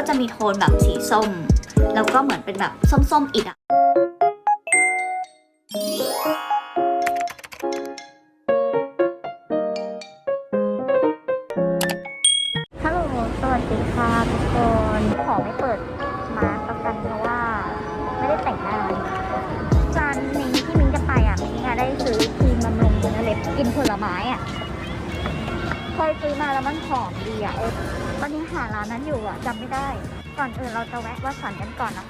ก็จะมีโทนแบบสีส้ม แล้วก็เหมือนเป็นแบบส้มๆอิดอะ ยซื้อมาแล้วมันหอมดีอะเออตอนนี้หาร้านนั้นอยู่อะจำไม่ได้ ก่อนอื่นเราจะแวะวัดสันกันก่อนนะ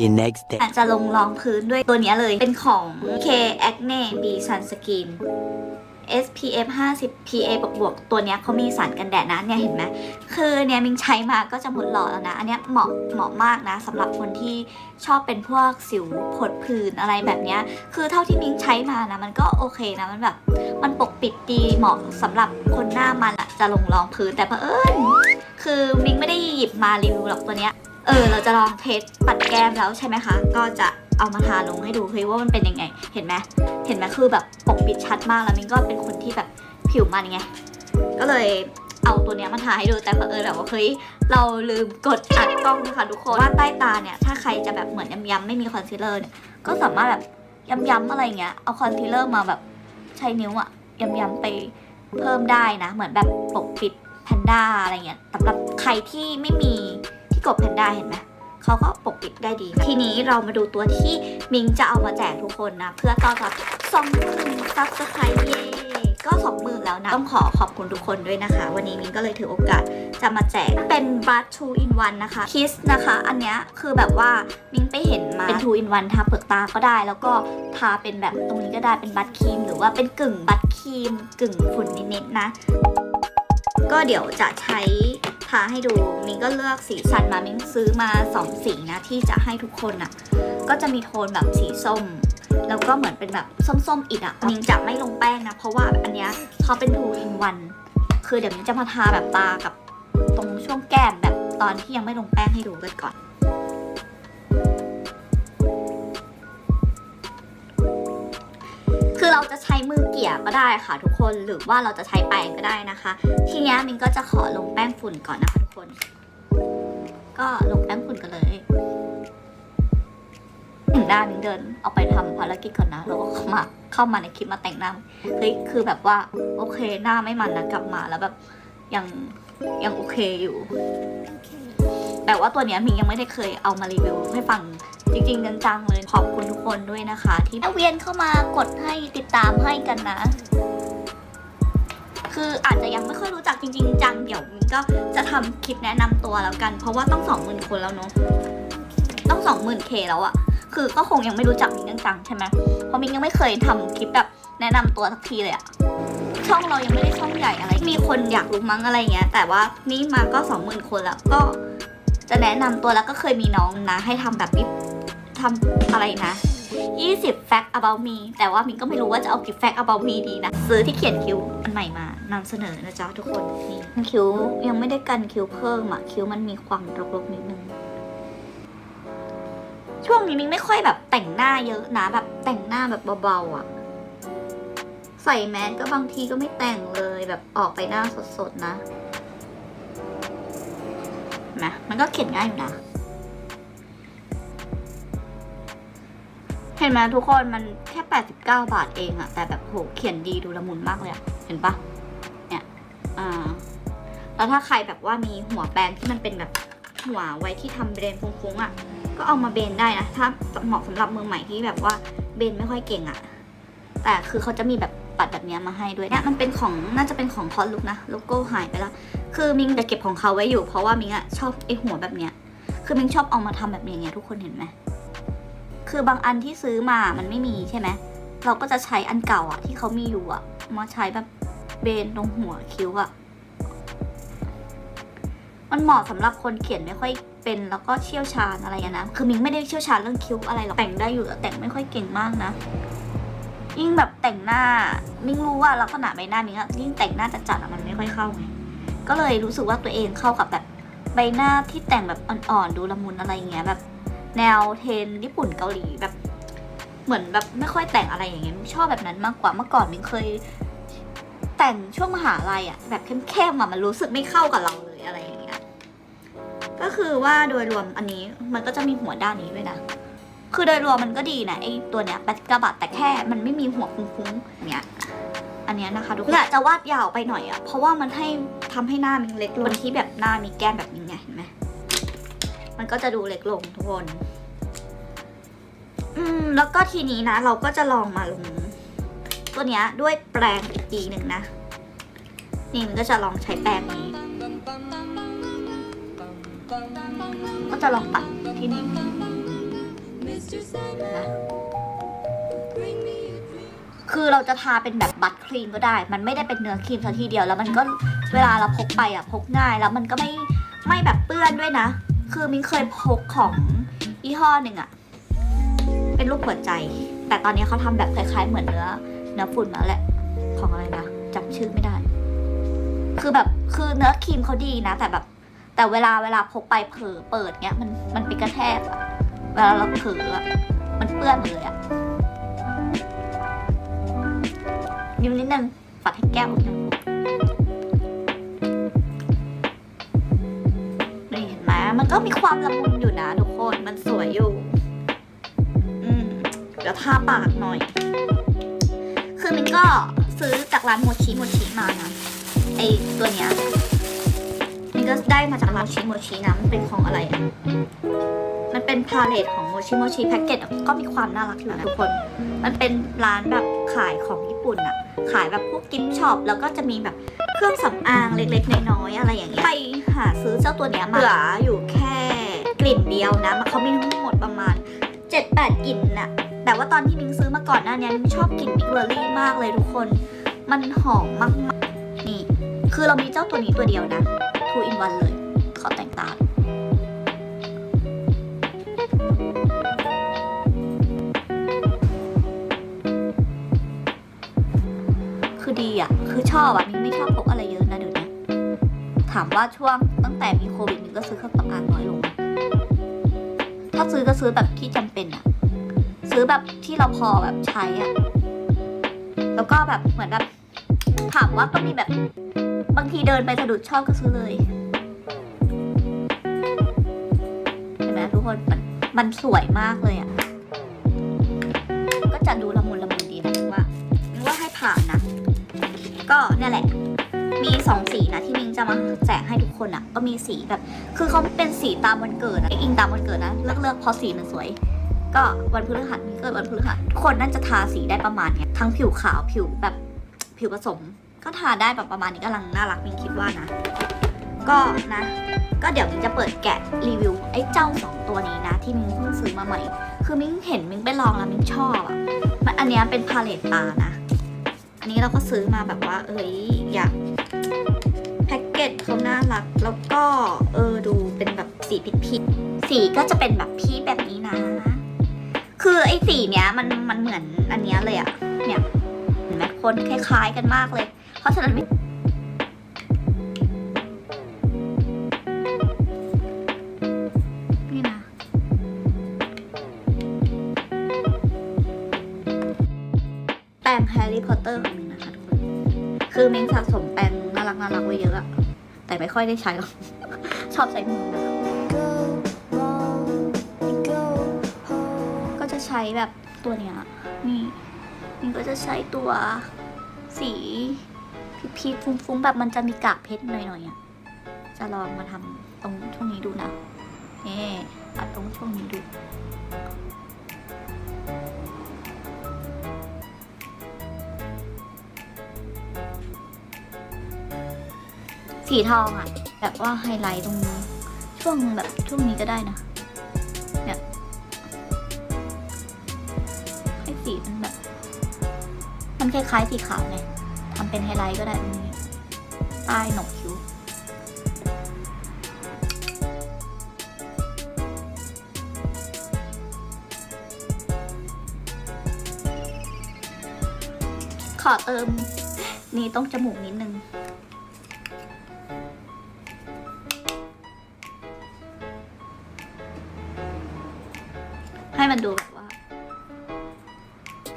The next day. อาจจะลงรองพื้นด้วยตัวนี้เลย เป็นของ K Acne B Sunscreen SPF 50 PA บวกบวกๆตัวเนี้ยเขามีสารกันแดดนะเนี่ยเห็นไหมคือเนี่ยมิงใช้มาก็จะหมดหลอดแล้วนะ อันเนี้ยเหมาะเหมาะมากนะสำหรับคนที่ชอบเป็นพวกสิวผดผื่นอะไรแบบเนี้ยคือเท่าที่มิงใช้มานะ มันก็โอเคนะมันแบบมันปกปิดดีเหมาะสำหรับคนหน้ามันอะจะลงรองพื้นแต่เผอิญคือมิงไม่ได้หยิบมารีวิวหรอกตัวเนี้ย เออเราจะลองเทสปัดแก้มแล้วใช่ไหมคะ ก็จะเอามาทาลงให้ดูเฮ้ยว่ามันเป็นยังไง เห็นไหมเห็นไหมคือแบบปกปิดชัดมากแล้วมินก็เป็นคนที่แบบผิวมันไง ก็เลยเอาตัวเนี้ยมาทาให้ดูแต่เผอิญแบบว่าเฮ้ยเราลืมกดอัดกล้องนะคะทุกคนว่าใต้ตาเนี่ยถ้าใครจะแบบเหมือนย้ำๆไม่มีคอนซีลเลอร์เนี่ยก็สามารถแบบย้ำๆอะไรเงี้ยเอาคอนซีลเลอร์มาแบบใช้นิ้วอะย้ำๆไปเพิ่มได้นะ เหมือนแบบปกปิดแพนด้าอะไรเงี้ยสำหรับใครที่ไม่มี กบแพนด้าเห็นไหมเขาก็ปกปิดได้ดี ทีนี้เรามาดูตัวที่มิงจะเอามาแจกทุกคนนะ เพื่อต้อนรับสองหมื่นซับสไครต์เย่ก็สองหมื่นแล้วนะ ต้องขอขอบคุณทุกคนด้วยนะคะ วันนี้มิงก็เลยถือโอกาสจะมาแจกเป็นบัต two in one นะคะคิสนะคะ อันเนี้ยคือแบบว่ามิงไปเห็นมาเป็น two in one ทาเปลือกตาก็ได้ แล้วก็ทาเป็นแบบตรงนี้ก็ได้เป็นบัตครีม หรือว่าเป็นกึ่งบัตครีม กึ่งฝุ่นนิดๆนะ ก็เดี๋ยวจะใช้ คะให้ดูมิงก็เลือกสีสันมามิงซื้อมา2สีนะที่จะให้ทุกคนอะ่ะ ก็จะมีโทนแบบสีส้ม แล้วก็เหมือนเป็นแบบส้มๆอีกอะ่ะมิงจะไม่ลงแป้งนะ เพราะว่าอันเนี้ยเขาเป็นทูตินวันคือเดี๋ยวมิงจะมาทาแบบตากับตรงช่วงแก้มแบบตอนที่ยังไม่ลงแป้งให้ดูกันก่อน จะใช้มือเกี่ยก็ได้ค่ะทุกคนหรือว่าเราจะใช้แปรงก็ได้นะคะ ทีเนี้ยมินก็จะขอลงแป้งฝุ่นก่อนนะคะทุกคน ก็ลงแป้งฝุ่นกันเลยถึงหน้ามินเดินเอาไปทำภารกิจก่อนนะแล้วก็เข้ามาเข้ามาในคลิปมาแต่งหน้าเฮ้ยคือแบบว่าโอเคหน้าไม่มันนะกลับมาแล้วแบบยังยังโอเคอยู่แต่ว่าตัวเนี้ยมิงยังไม่ได้เคยเอามารีวิวให้ฟัง จริงๆจังๆเลยขอบคุณทุกคนด้วยนะคะ ที่เวียนเข้ามากดให้ติดตามให้กันนะ คืออาจจะยังไม่ค่อยรู้จักจริง ๆ จังเดี๋ยวมิงก็จะทำคลิปแนะนำตัวแล้วกัน เพราะว่าต้องสองหมื่นคนแล้วเนาะต้องสองหมื่นเคแล้วอะคือก็คงยังไม่รู้จักมิงจังๆใช่ไหมเพราะมิงยังไม่เคยทำคลิปแบบแนะนำตัวสักทีเลยอะช่องเรายังไม่ได้ช่องใหญ่อะไร มีคนอยากรู้มั้งอะไรเงี้ย แต่ว่านี่มาก็สองหมื่นคนแล้วก็จะแนะนำตัวแล้วก็เคยมีน้องนะ ให้ทำแบบนี้ ทำอะไรนะ 20 fact about me แต่ว่ามินก็ไม่รู้ว่าจะเอากี่ fact about me ดีนะ ซื้อที่เขียนคิ้วอันใหม่มานำเสนอนะจ๊ะทุกคนนี่คิ้วยังไม่ได้กันคิ้วเพิ่มอะคิ้วมันมีความรกๆนิดนึงช่วงนี้มินไม่ค่อยแบบแต่งหน้าเยอะนะแบบแต่งหน้าแบบเบาๆอะใส่แมสก็บางทีก็ไม่แต่งเลยแบบออกไปหน้าสดๆนะนะมันก็เขียนง่ายอยู่นะ ห็นไหมทุกคนมันแค่ 89 บาทเองอะแต่แบบโหเขียนดีดูละมุนมากเลยอะเห็นปะเนี่ยอ่าแล้วถ้าใครแบบว่ามีหัวแปรงที่มันเป็นแบบหัวไว้ที่ทำเบรนฟุ้งๆอะก็เอามาเบนได้นะถ้าเหมาะสำหรับมือใหม่ที่แบบว่าเบนไม่ค่อยเก่งอะแต่คือเขาจะมีแบบปัดแบบเนี้ยมาให้ด้วยเนี่ยมันเป็นของน่าจะเป็นของพอลุกนะโลโก้หายไปแล้วคือมิงจะเก็บของเขาไว้อยู่ เพราะว่ามิงอะชอบไอหัวแบบเนี้ยคือมิงชอบเอามาทำแบบอย่างเงี้ยทุกคนเห็นไหม คือบางอันที่ซื้อมามันไม่มีใช่ไหมเราก็จะใช้อันเก่าอะที่เขามีอยู่อะมาใช้แบบเบนตรงหัวคิ้วอะมันเหมาะสำหรับคนเขียนไม่ค่อยเป็นแล้วก็เชี่ยวชาญอะไรอย่างนะคือมิงไม่ได้เชี่ยวชาญเรื่องคิ้วอะไรหรอกแต่งได้อยู่แต่แต่งไม่ค่อยเก่งมากนะ ยิ่งแบบแต่งหน้ามิงรู้ว่าลักษณะใบหน้ามิงอะยิ่งแต่งหน้าจัดๆอะมันไม่ค่อยเข้าไงก็เลยรู้สึกว่าตัวเองเข้ากับแบบใบหน้าที่แต่งแบบอ่อนๆดูละมุนอะไรอย่างเงี้ยแบบ แนวเทรนด์ญี่ปุ่นเกาหลีแบบ เหมือนแบบไม่ค่อยแต่งอะไรอย่างเงี้ยมิ่งชอบแบบนั้นมากกว่าเมื่อก่อนมิ่งเคย แต่งช่วงมหาลัยอะแบบเข้มๆอะมันรู้สึกไม่เข้ากับเราเลยอะไรอย่างเงี้ยก็คือว่าโดยรวมอันนี้มันก็จะมีหัวด้านนี้ด้วยนะคือโดยรวมมันก็ดีนะไอตัวเนี้ยแบตกระบะแต่แค่มันไม่มีหัวคุ้งๆเนี้ยอันเนี้ยนะคะทุกคนอยากจะวาดยาวไปหน่อยอะเพราะว่ามันให้ทำให้หน้ามิงเล็กลงที่แบบหน้ามีแก้มแบบนี้ไงเห็นไหม มันก็จะดูเล็กลงทุกคน อืม แล้วก็ทีนี้นะ เราก็จะลองมาลง ตัวเนี้ยด้วยแปรงอีกทีหนึ่งนะ นี่มันก็จะลองใช้แปรงนี้ ก็จะลองปัดที่นี่นะคือเราจะทาเป็นแบบบัตครีมก็ได้ มันไม่ได้เป็นเนื้อครีมซะทีเดียว แล้วมันก็เวลาเราพกไปอะพกง่าย แล้วมันก็ไม่ไม่แบบเปื้อนด้วยนะ คือมิ้นเคยพกของยี่ห้อหนึ่งอะเป็นรูปหัวใจ แต่ตอนนี้เขาทำแบบคล้ายๆ เหมือนเนื้อเนื้อฝุ่นมาแหละ ของอะไรนะจำชื่อไม่ได้ คือแบบคือเนื้อครีมเขาดีนะ แต่แบบ แต่เวลาเวลาพกไปเผลอเปิดเนี้ย มันมันไปกระแทกอะเวลาเราเผลออะมันเปื้อนหมดเลยอะยิ้มนิดนึงปัดให้แก้วนิดนึง มันก็มีความละมุนอยู่นะทุกคน มันสวยอยู่ อืมเดี๋ยวทาปากหน่อย คือมันก็ซื้อจากร้านโมชิโมชิมานะ ไอตัวเนี้ยนี่ก็ได้มาจากร้านชิโมชินะ มันเป็นของอะไรอะมันเป็นพาเลตของโมชิโมชิแพ็กเกจก็มีความน่ารักอยู่นะทุกคน มันเป็นร้านแบบขายของญี่ปุ่นอะขายแบบพวกกิฟช็อปแล้วก็จะมีแบบเครื่องสำอางเล็กๆน้อยๆอะไรอย่างเงี้ยไป หาซื้อเจ้าตัวเนี้ยมาเหลืออยู่แค่กลิ่นเดียวนะมันเขามีทั้งหมดประมาณ 7-8 กลิ่นน่ะแต่ว่าตอนที่มิงซื้อมาก่อนหน้านี้มิงชอบกลิ่นมิกเลอรี่มากเลยทุกคน มันหอมมากๆนี่ คือเรามีเจ้าตัวนี้ตัวเดียวนะ two in one เลย ขอแต่งตาคือดีอะ คือชอบอะ ถามว่าช่วงตั้งแต่มีโควิดมิงก็ซื้อเครื่องสำอางน้อยลง ถ้าซื้อก็ซื้อแบบที่จำเป็นอะซื้อแบบที่เราพอแบบใช้อะแล้วก็แบบเหมือนแบบถามว่าก็มีแบบบางทีเดินไปสะดุดชอบก็ซื้อเลยเห็นไหมทุกคนมันมันสวยมากเลยอะก็จะดูละมุนละมุนดีนะว่าว่าให้ผ่านนะ ก็เนี่ยแหละ มีสองสีนะที่มิงจะมาแจกให้ทุกคนอะ ก็มีสีแบบ คือเขาเป็นสีตามวันเกิดอะอิงตามวันเกิดนะเลือกเลือกเพราะสีมันสวย ก็วันพฤหัสมิงเกิดวันพฤหัสคนน่าจะทาสีได้ประมาณเนี้ยทั้งผิวขาวผิวแบบผิวผสม ก็ทาได้แบบประมาณนี้กำลังน่ารักมิงคิดว่านะ ก็นะ ก็เดี๋ยวมิงจะเปิดแกะรีวิวไอ้เจ้าสองตัวนี้นะ ที่มิงเพิ่งซื้อมาใหม่ คือมิงเห็นมิงไปลองแล้วมิงชอบอะมันอันเนี้ยเป็นพาเลตตานะอันนี้เราก็ซื้อมาแบบว่า เอ้ยอยาก เขาน่ารัก แล้วก็เออดูเป็นแบบสีพิพิดสีก็จะเป็นแบบพีชแบบนี้นะ คือไอ้สีเนี้ยมันมันเหมือนอันเนี้ยเลยอะเนี่ยเห็นไหมคนคล้าย ๆ กันมากเลย เพราะฉะนั้น ค่อยได้ใช้หรอก ชอบใช้มือนะก็จะใช้แบบตัวเนี้ยนี่มิงก็จะใช้ตัวสีพีชๆฟุ้งๆแบบมันจะมีกากเพชรหน่อยๆอะจะลองมาทำตรงช่วงนี้ดูนะนี่ปัดตรงช่วงนี้ดู สีทองอะแบบว่าไฮไลท์ตรงนี้ ช่วงแบบช่วงนี้ก็ได้นะเนี่ยให้สีมันแบบ มันคล้ายๆสีขาวไงทำเป็นไฮไลท์ก็ได้ตรงนี้ใต้หนกคิ้วขอเติมนี่ต้องจมูกนิดนึง ให้มันดูแบบว่า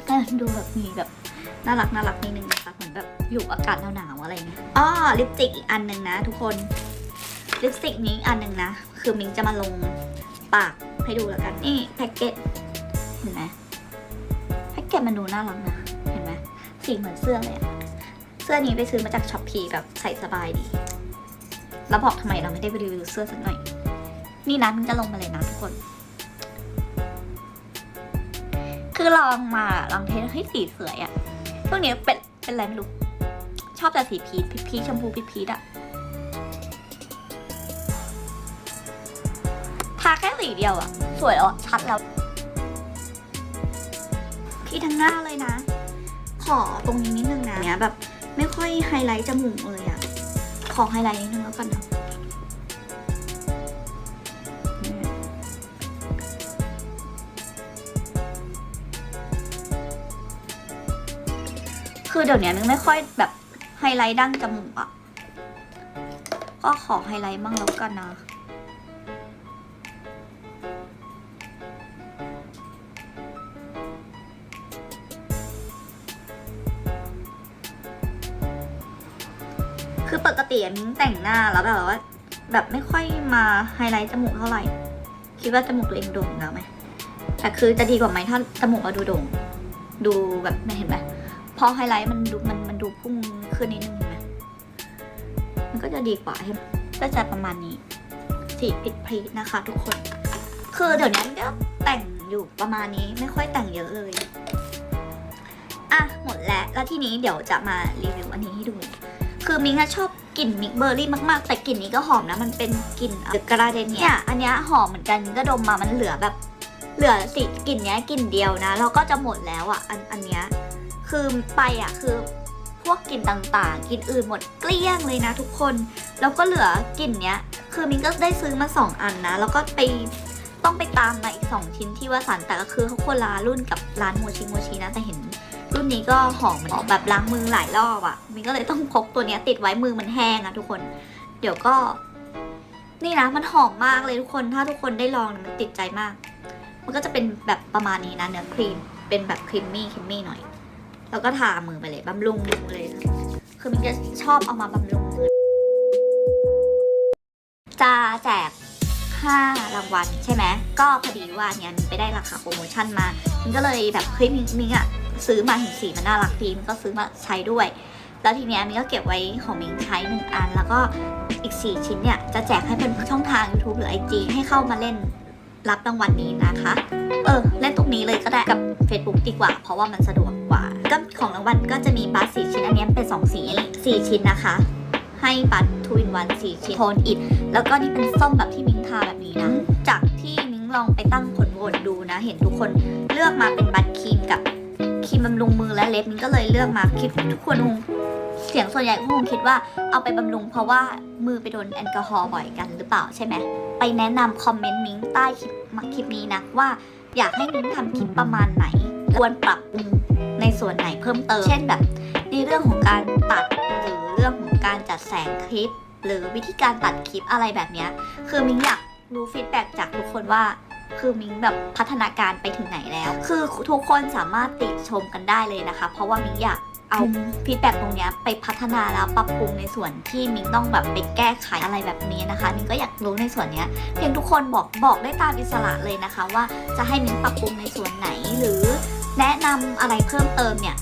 ให้มันดูแบบมีแบบน่ารักน่ารักนิดนึงนะคะเหมือนแบบอยู่อากาศหนาวๆอะไรเงี้ยอ้อลิปสติกอีกอันหนึ่งนะ ทุกคนลิปสติกนี้อันหนึ่งนะ คือมิงจะมาลงปากให้ดูแล้วกันนี่แพ็กเกจเห็นไหมแพ็กเกจมันดูน่ารักนะเห็นไหมสีเหมือนเสื้อเลยอะเสื้อนี้ไปซื้อมาจากช็อปพีแบบใส่สบายดี แล้วบอกทำไมเราไม่ได้ไปรีวิวเสื้อสักหน่อย นี่นะมิงจะลงมาเลยนะทุกคน คือลองมาลองเทสให้สีสวยอะช่วงนี้เป็นเป็นอะไรไม่รู้ ชอบแต่สีพีชพีชชมพูพีชพีชอะทาแค่สีเดียวอะสวยแล้วอะชัดแล้วที่ทั้งหน้าเลยนะ ขอตรงนี้นิดนึงนะเนี้ยแบบไม่ค่อยไฮไลท์จมูกเลยอะขอไฮไลท์นิดนึงแล้วกันนะ คือเดี๋ยวนี้มันไม่ค่อยแบบไฮไลท์ดั้งจมูกอะก็ขอไฮไลท์บ้างแล้วกันนะคือปกติมิ้งแต่งหน้าแล้วแบบว่า แบบไม่ค่อยมาไฮไลท์จมูกเท่าไหร่ คิดว่าจมูกตัวเองโด่งแล้วไหมแต่คือจะดีกว่าไหมถ้าจมูกเราดูโด่ง ดูแบบไม่เห็นไหม พอไฮไลท์มันดูมันมันดูพุ่งขึ้นนิดนึงนไหมมันก็จะดีกว่าใช่ไหมก็จะประมาณนี้สีปิดพรีนะคะ ทุกคน คือเดี๋ยวนี้ก็แต่งอยู่ประมาณนี้ไม่ค่อยแต่งเยอะเลย อะ หมดแล้ว แล้วทีนี้เดี๋ยวจะมารีวิวอันนี้ให้ดู คือมิงชอบกลิ่นมิกเบอร์รี่มากๆ แต่กลิ่นนี้ก็หอมนะ มันเป็นกลิ่นกระเดนเนี่ย อันนี้หอมเหมือนกันก็ดมมามันเหลือแบบ เหลือสีกลิ่นเนี้ยกลิ่นเดียวนะแล้วก็จะหมดแล้วอะ อันอันเนี้ย คือไปอะคือพวกกลิ่นต่างๆกลิ่นอื่นหมดเกลี้ยงเลยนะทุกคน แล้วก็เหลือกลิ่นเนี้ย คือมิงก็ได้ซื้อมาสองอันนะ แล้วก็ไปต้องไปตามมาอีกสองชิ้นที่ว่าสันแต่ก็คือเขาคนละรุ่นกับร้านโมชิโมชินะแต่เห็น รุ่นนี้ก็หอมเหมือนแบบล้างมือหลายรอบอะ่ะมินก็เลยต้องพกตัวเนี้ยติดไว้มือมันแห้งอะ่ะทุกคน เดี๋ยวก็ นี่นะมันหอมมากเลยทุกคนถ้าทุกคนได้ลองมันติดใจมาก มันก็จะเป็นแบบประมาณนี้นะเนื้อครีมเป็นแบบครีมมี่ครีมมี่หน่อย แล้วก็ทามือไปเลยบำรุงมือเลยนะคือมินจะชอบเอามาบำรุงมือจะแจก5รางวัลใช่ไหมก็พอดีว่าเนี่ยมินไปได้ราคาโปรโมชั่นมามินก็เลยแบบเฮ้ยมินมินอะซื้อมาเห็นสีมันน่ารักดีมินก็ซื้อมาใช้ด้วย แล้วทีเนี้ยมินก็เก็บไว้ของมินใช้หนึ่งอัน แล้วก็อีก 4 ชิ้นเนี่ยจะแจกให้เป็นช่องทาง YouTube หรือ IG ให้เข้ามาเล่น รับรางวัลนี้นะคะ เออเล่นตรงนี้เลยก็ได้กับ Facebook ดีกว่า เพราะว่ามันสะดวกกว่า ก็ของรางวัลก็จะมีบัสสีชิ้นอันเนี้ยเป็น 2 สี 4 ชิ้นนะคะ ให้บัตรทูอินวันสี่ชิ้นโทนอิดแล้วก็นี่เป็นส้มแบบที่มิ้งทาแบบนี้นะ จากที่มิ้งลองไปตั้งผลโหวตดูนะ เห็นทุกคนเลือกมาเป็นบัตรครีมกับครีมบำรุงมือและเล็บมิ้งก็เลยเลือกมาคิดทุกคนคงเสียงส่วนใหญ่ก็คงคิดว่าเอาไปบำรุงเพราะว่ามือไปโดนแอลกอฮอล์บ่อยกันหรือเปล่าใช่ไหม ไปแนะนำคอมเมนต์มิ้งใต้คลิปมาคลิปนี้นะว่า อยากให้มิ้งทำคลิปประมาณไหน ควรปรับปรุงในส่วนไหนเพิ่มเติม เช่นแบบในเรื่องของการตัดหรือเรื่องของการจัดแสงคลิป หรือวิธีการตัดคลิปอะไรแบบนี้คือมิ้งอยากรู้ฟีดแบ็กจากทุกคนว่าคือมิ้งแบบพัฒนาการไปถึงไหนแล้ว คือทุกคนสามารถติชมกันได้เลยนะคะ เพราะว่ามิ้งอยาก เอาฟีดแบ็กตรงเนี้ยไปพัฒนาแล้วปรับปรุงในส่วนที่มิ้งต้องแบบไปแก้ไขอะไรแบบนี้นะคะมิ้งก็อยากรู้ในส่วนเนี้ยเพียงทุกคนบอกบอกได้ตามอิสระเลยนะคะ ว่าจะให้มิ้งปรับปรุงในส่วนไหนหรือ แนะนำอะไรเพิ่มเติมเนี่ย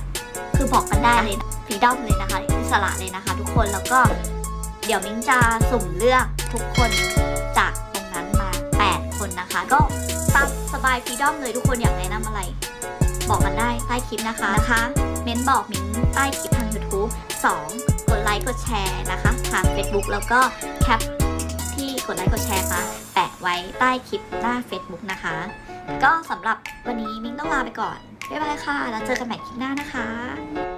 คือบอกกันได้เลยฟรีดอมเลยนะคะอิสระเลยนะคะ ทุกคนแล้วก็เดี๋ยวมิ้งจะสุ่มเลือกทุกคนจากตรงนั้นมา 8 คนนะคะ ก็ตามสบายฟรีดอมเลยทุกคนอยากแนะนำอะไร บอกกันได้ใต้คลิปนะคะนะคะ เม้นบอกมิ้งใต้คลิปทาง YouTube 2 กดไลค์กดแชร์นะคะทาง Facebook แล้วก็แคปที่กดไลค์กดแชร์มาแปะไว้ใต้คลิปหน้า Facebook นะคะ ก็สำหรับวันนี้มิ้งต้องลาไปก่อนบ๊ายบายค่ะ แล้วเจอกันใหม่คลิปหน้านะคะ